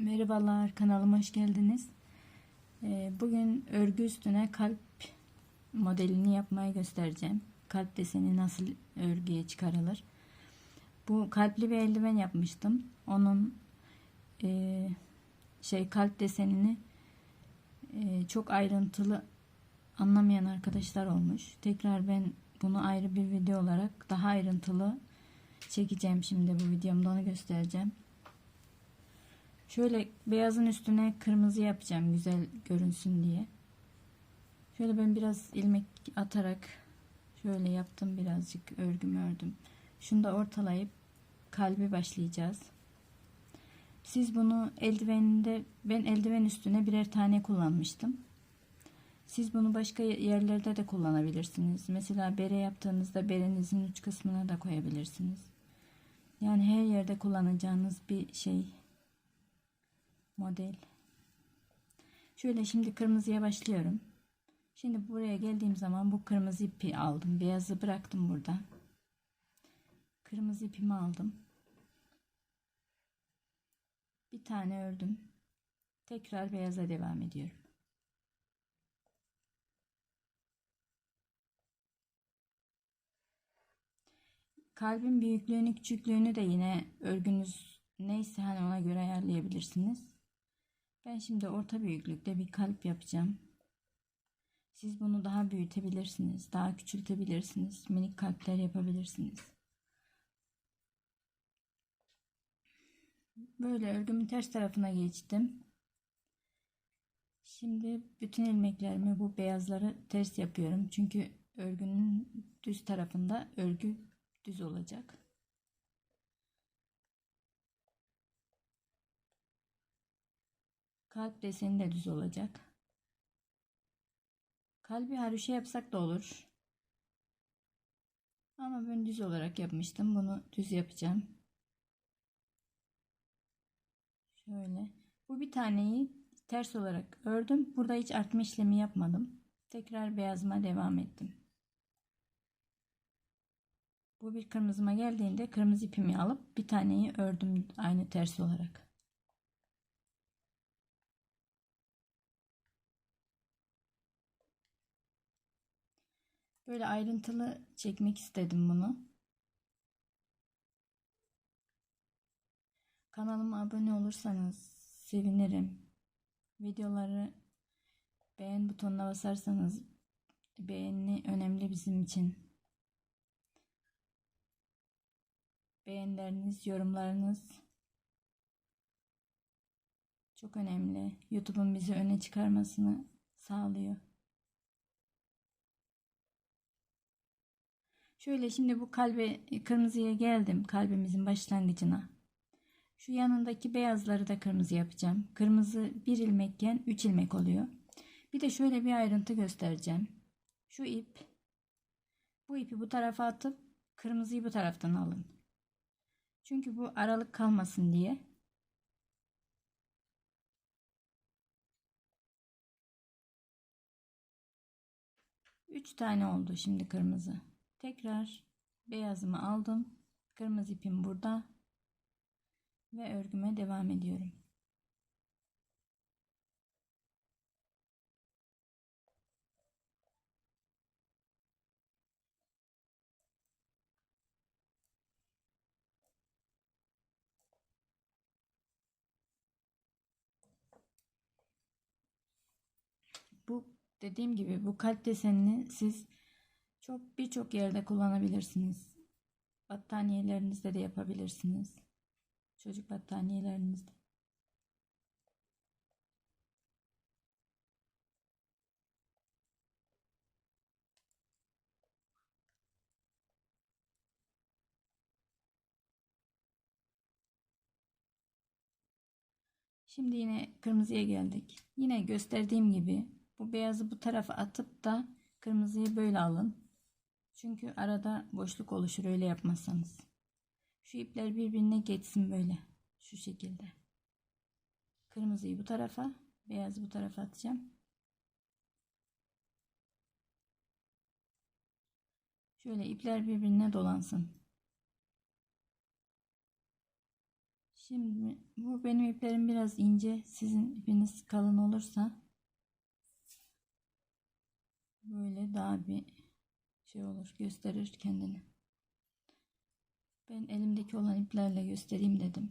Merhabalar kanalıma hoş geldiniz. Ee, Bugün örgü üstüne kalp modelini yapmayı göstereceğim. Kalp deseni nasıl örgüye çıkarılır. Bu kalpli bir eldiven yapmıştım. Onun e, şey kalp desenini e, çok ayrıntılı anlamayan arkadaşlar olmuş. Tekrar ben bunu ayrı bir video olarak daha ayrıntılı çekeceğim şimdi bu videomda onu göstereceğim. Şöyle beyazın üstüne kırmızı yapacağım güzel görünsün diye. Şöyle ben biraz ilmek atarak şöyle yaptım birazcık örgümü ördüm. Şunu da ortalayıp kalbi başlayacağız. Siz bunu eldiveninde ben eldiven üstüne birer tane kullanmıştım. Siz bunu başka yerlerde de kullanabilirsiniz. Mesela bere yaptığınızda berenizin uç kısmına da koyabilirsiniz. Yani her yerde kullanacağınız bir şey model. Şöyle şimdi kırmızıya başlıyorum. Şimdi buraya geldiğim zaman bu kırmızı ipi aldım. Beyazı bıraktım burada. Kırmızı ipimi aldım. Bir tane ördüm. Tekrar beyaza devam ediyorum. Kalbin büyüklüğünü küçüklüğünü de yine örgünüz neyse hani ona göre ayarlayabilirsiniz. Ben şimdi orta büyüklükte bir kalp yapacağım. Siz bunu daha büyütebilirsiniz, daha küçültebilirsiniz, minik kalpler yapabilirsiniz. Böyle örgümün ters tarafına geçtim. Şimdi bütün ilmeklerimi bu beyazları ters yapıyorum. Çünkü örgünün düz tarafında örgü düz olacak. Kalp deseni de düz olacak. Kalbi haroşa yapsak da olur. Ama ben düz olarak yapmıştım. Bunu düz yapacağım. Şöyle. Bu bir taneyi ters olarak ördüm. Burada hiç artma işlemi yapmadım. Tekrar beyazıma devam ettim. Bu bir kırmızıma geldiğinde kırmızı ipimi alıp bir taneyi ördüm aynı ters olarak. Böyle ayrıntılı çekmek istedim bunu. Kanalıma abone olursanız sevinirim. Videoları beğen butonuna basarsanız beğeni önemli bizim için. Beğenileriniz, yorumlarınız çok önemli. YouTube'un bizi öne çıkarmasını sağlıyor. Şöyle şimdi bu kalbe kırmızıya geldim kalbimizin başlangıcına. Şu yanındaki beyazları da kırmızı yapacağım. Kırmızı bir ilmekken 3 ilmek oluyor. Bir de şöyle bir ayrıntı göstereceğim. Şu ip bu ipi bu tarafa atıp kırmızıyı bu taraftan alın. Çünkü bu aralık kalmasın diye. Üç tane oldu şimdi kırmızı. Tekrar beyazımı aldım. Kırmızı ipim burada. Ve örgüme devam ediyorum. Bu dediğim gibi bu kalp desenini siz çok birçok yerde kullanabilirsiniz. Battaniyelerinizde de yapabilirsiniz. Çocuk battaniyelerinizde. Şimdi yine kırmızıya geldik. Yine gösterdiğim gibi bu beyazı bu tarafa atıp da kırmızıyı böyle alın. Çünkü arada boşluk oluşur öyle yapmazsanız. Şu ipler birbirine geçsin böyle. Şu şekilde. Kırmızıyı bu tarafa, beyazı bu tarafa atacağım. Şöyle ipler birbirine dolansın. Şimdi bu benim iplerim biraz ince. Sizin ipiniz kalın olursa böyle daha bir şey olur. Gösterir kendini. Ben elimdeki olan iplerle göstereyim dedim.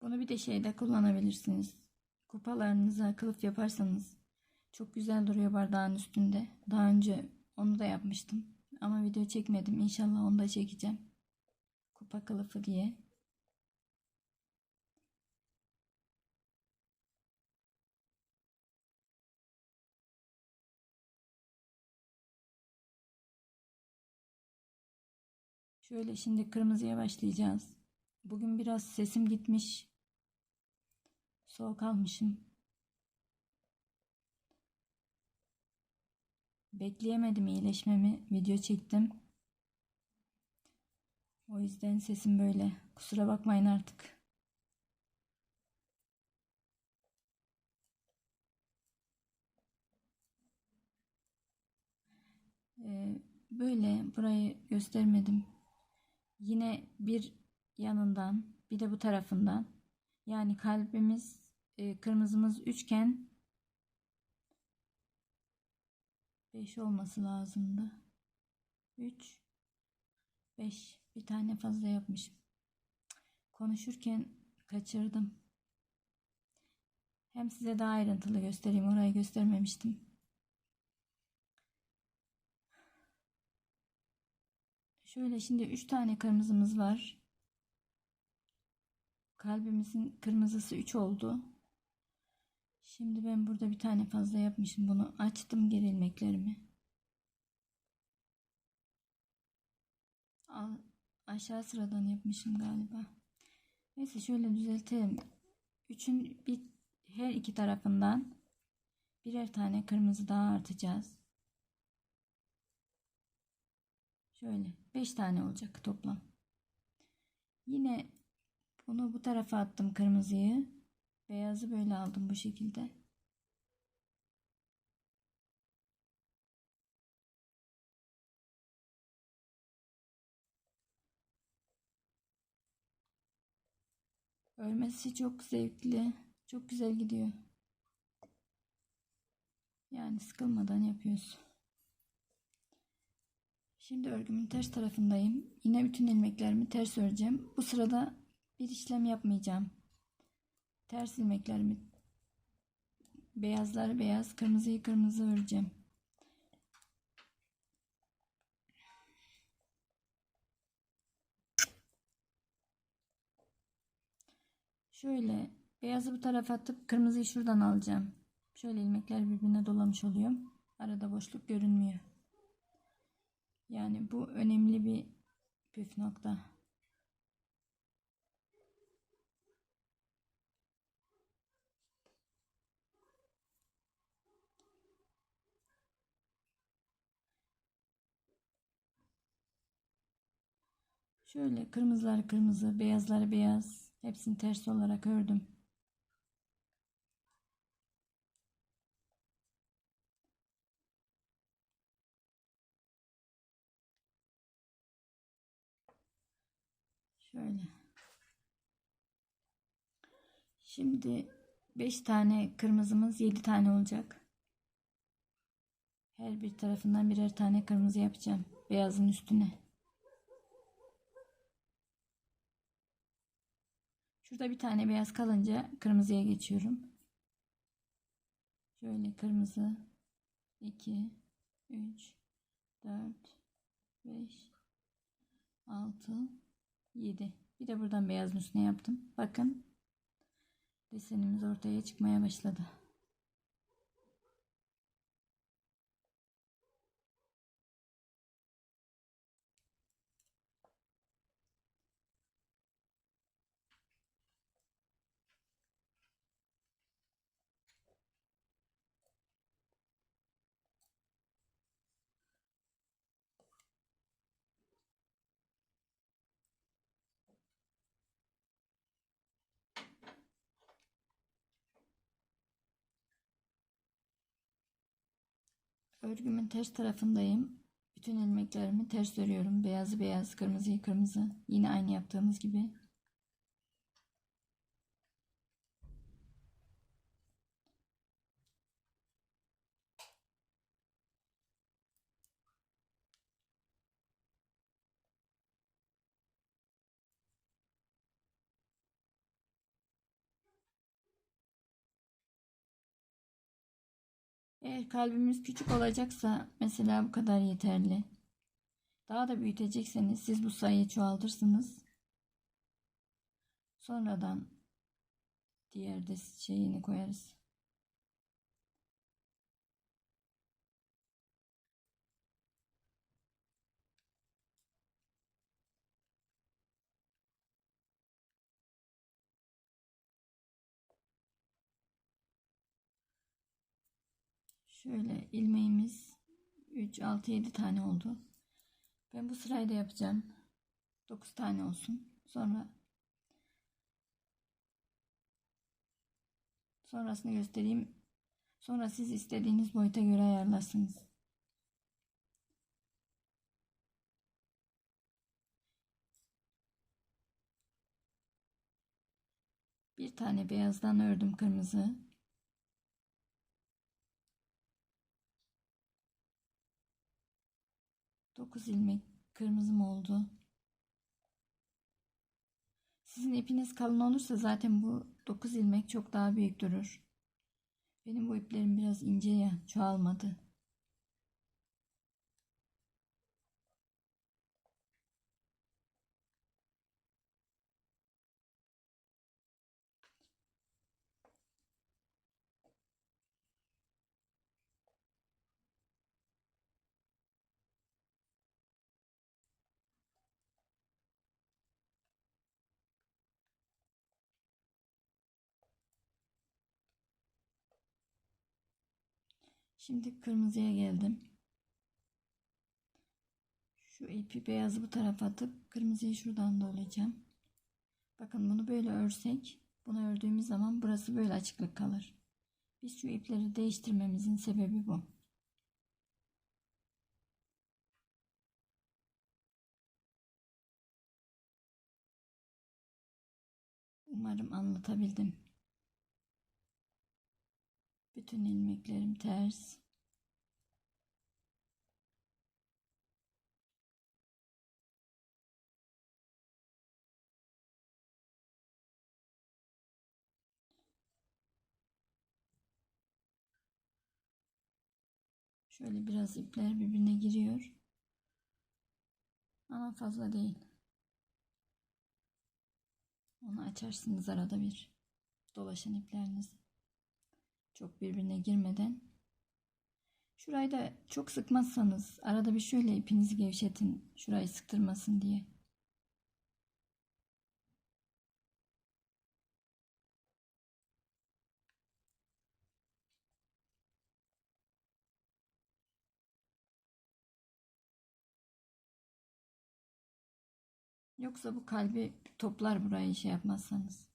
Bunu bir de şeyde kullanabilirsiniz. Kupalarınıza kılıf yaparsanız çok güzel duruyor bardağın üstünde. Daha önce onu da yapmıştım. Ama video çekmedim. İnşallah onu da çekeceğim. Kupa kılıfı diye. Şöyle şimdi kırmızıya başlayacağız. Bugün biraz sesim gitmiş. Soğuk almışım. Bekleyemedim iyileşmemi. Video çektim. O yüzden sesim böyle. Kusura bakmayın artık. Ee, böyle burayı göstermedim. Yine bir yanından bir de bu tarafından yani kalbimiz e, kırmızımız üçgen 5 olması lazımdı. 3 5 bir tane fazla yapmışım. Konuşurken kaçırdım. Hem size daha ayrıntılı göstereyim. Orayı göstermemiştim. Şöyle şimdi 3 tane kırmızımız var. Kalbimizin kırmızısı 3 oldu. Şimdi ben burada bir tane fazla yapmışım. Bunu açtım geri ilmeklerimi. Al, aşağı sıradan yapmışım galiba. Neyse şöyle düzeltelim. Üçün bir her iki tarafından birer tane kırmızı daha artacağız. Şöyle 5 tane olacak toplam. Yine bunu bu tarafa attım kırmızıyı. Beyazı böyle aldım bu şekilde. Örmesi çok zevkli. Çok güzel gidiyor. Yani sıkılmadan yapıyoruz. Şimdi örgümün ters tarafındayım. Yine bütün ilmeklerimi ters öreceğim. Bu sırada bir işlem yapmayacağım. Ters ilmeklerimi beyazları beyaz, kırmızıyı kırmızı öreceğim. Şöyle beyazı bu tarafa atıp kırmızıyı şuradan alacağım. Şöyle ilmekler birbirine dolamış oluyor. Arada boşluk görünmüyor. Yani bu önemli bir püf nokta. Şöyle kırmızıları kırmızı, beyazları beyaz. Hepsini ters olarak ördüm. Şöyle. Şimdi 5 tane kırmızımız 7 tane olacak. Her bir tarafından birer tane kırmızı yapacağım. Beyazın üstüne. Şurada bir tane beyaz kalınca kırmızıya geçiyorum. Şöyle kırmızı 2 3 4 5 6 7 bir de buradan beyazın üstüne yaptım. Bakın desenimiz ortaya çıkmaya başladı. Örgümün ters tarafındayım. Bütün ilmeklerimi ters örüyorum. Beyazı beyaz, kırmızıyı kırmızı. Yine aynı yaptığımız gibi. Eğer kalbimiz küçük olacaksa mesela bu kadar yeterli. Daha da büyütecekseniz siz bu sayıyı çoğaltırsınız. Sonradan diğer de şeyini koyarız. Şöyle ilmeğimiz 3, 6, 7 tane oldu. Ben bu sırayı da yapacağım. 9 tane olsun. Sonra sonrasını göstereyim. Sonra siz istediğiniz boyuta göre ayarlarsınız. Bir tane beyazdan ördüm kırmızı. Dokuz ilmek kırmızım oldu. Sizin ipiniz kalın olursa zaten bu 9 ilmek çok daha büyük durur. Benim bu iplerim biraz ince ya çoğalmadı. Şimdi kırmızıya geldim. Şu ipi beyazı bu tarafa atıp kırmızıyı şuradan dolayacağım. Bakın bunu böyle örsek, bunu ördüğümüz zaman burası böyle açıklık kalır. Biz şu ipleri değiştirmemizin sebebi bu. Umarım anlatabildim. Bütün ilmeklerim ters. Şöyle biraz ipler birbirine giriyor. Ama fazla değil. Onu açarsınız arada bir. Dolaşan iplerinizi. Çok birbirine girmeden. Şurayı da çok sıkmazsanız arada bir şöyle ipinizi gevşetin. Şurayı sıktırmasın diye. Yoksa bu kalbi toplar burayı şey yapmazsanız.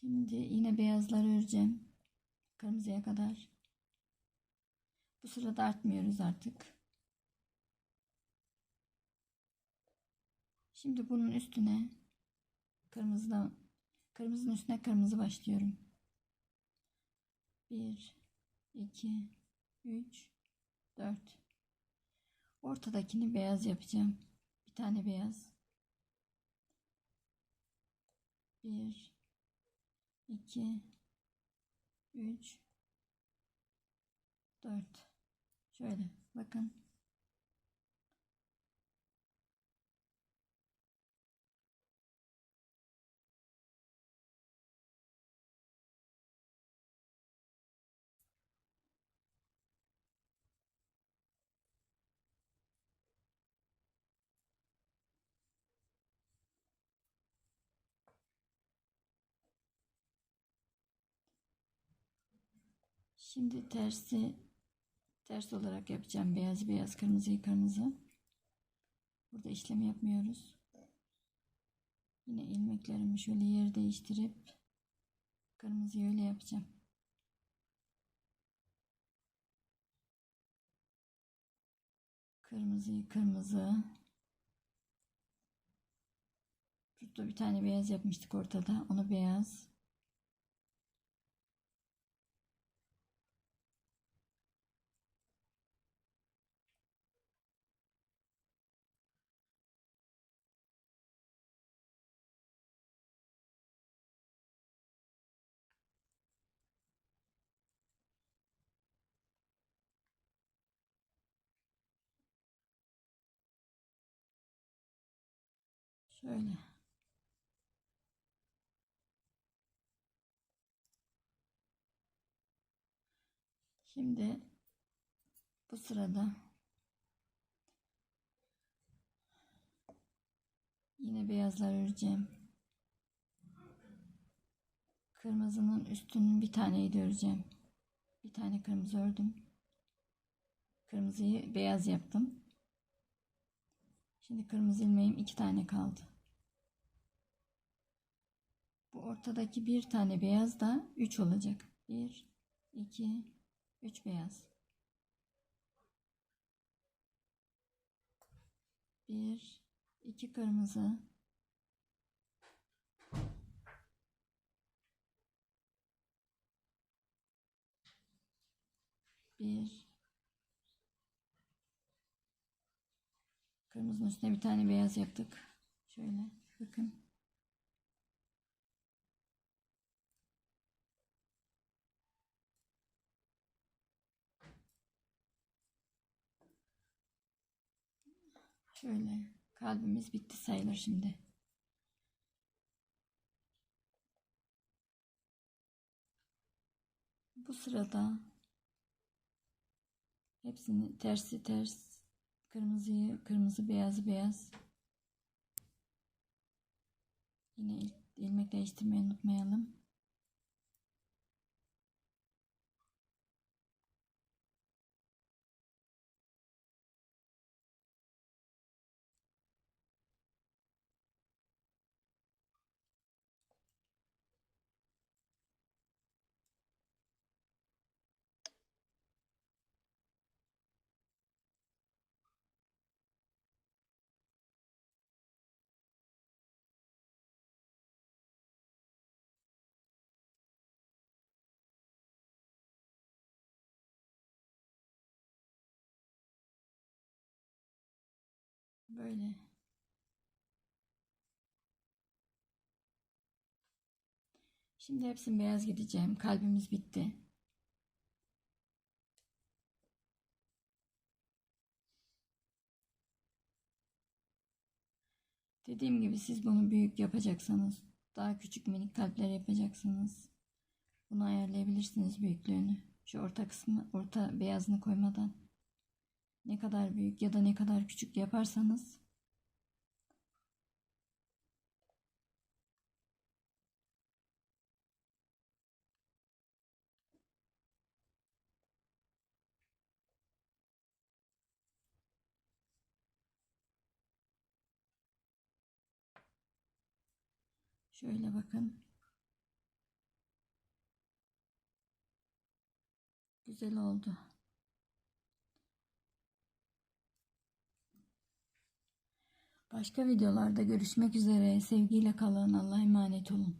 Şimdi yine beyazları öreceğim. Kırmızıya kadar. Bu sırada artmıyoruz artık. Şimdi bunun üstüne kırmızıdan kırmızının üstüne kırmızı başlıyorum. 1 2 3 4 Ortadakini beyaz yapacağım. Bir tane beyaz. 1 2 3 4 şöyle bakın Şimdi tersi ters olarak yapacağım. Beyaz beyaz, kırmızı kırmızı. Burada işlem yapmıyoruz. Yine ilmeklerimi şöyle yer değiştirip kırmızıyı öyle yapacağım. Kırmızıyı kırmızı. Şurada bir tane beyaz yapmıştık ortada. Onu beyaz. Şöyle. Şimdi bu sırada yine beyazlar öreceğim. Kırmızının üstünün bir taneyi de öreceğim. Bir tane kırmızı ördüm. Kırmızıyı beyaz yaptım. Şimdi kırmızı ilmeğim iki tane kaldı. Bu ortadaki bir tane beyaz da 3 olacak. 1, 2, 3 beyaz. 1, 2 kırmızı. Bir, Kırmızının üstüne bir tane beyaz yaptık. Şöyle bakın. Şöyle kalbimiz bitti sayılır şimdi. Bu sırada hepsini tersi ters kırmızıyı kırmızı beyazı beyaz yine il- ilmek değiştirmeyi unutmayalım. Böyle. Şimdi hepsini beyaz gideceğim. Kalbimiz bitti. Dediğim gibi siz bunu büyük yapacaksanız, daha küçük minik kalpler yapacaksınız. Bunu ayarlayabilirsiniz büyüklüğünü. Şu orta kısmı, orta beyazını koymadan. Ne kadar büyük ya da ne kadar küçük yaparsanız Şöyle bakın. Güzel oldu. Başka videolarda görüşmek üzere. Sevgiyle kalın. Allah'a emanet olun.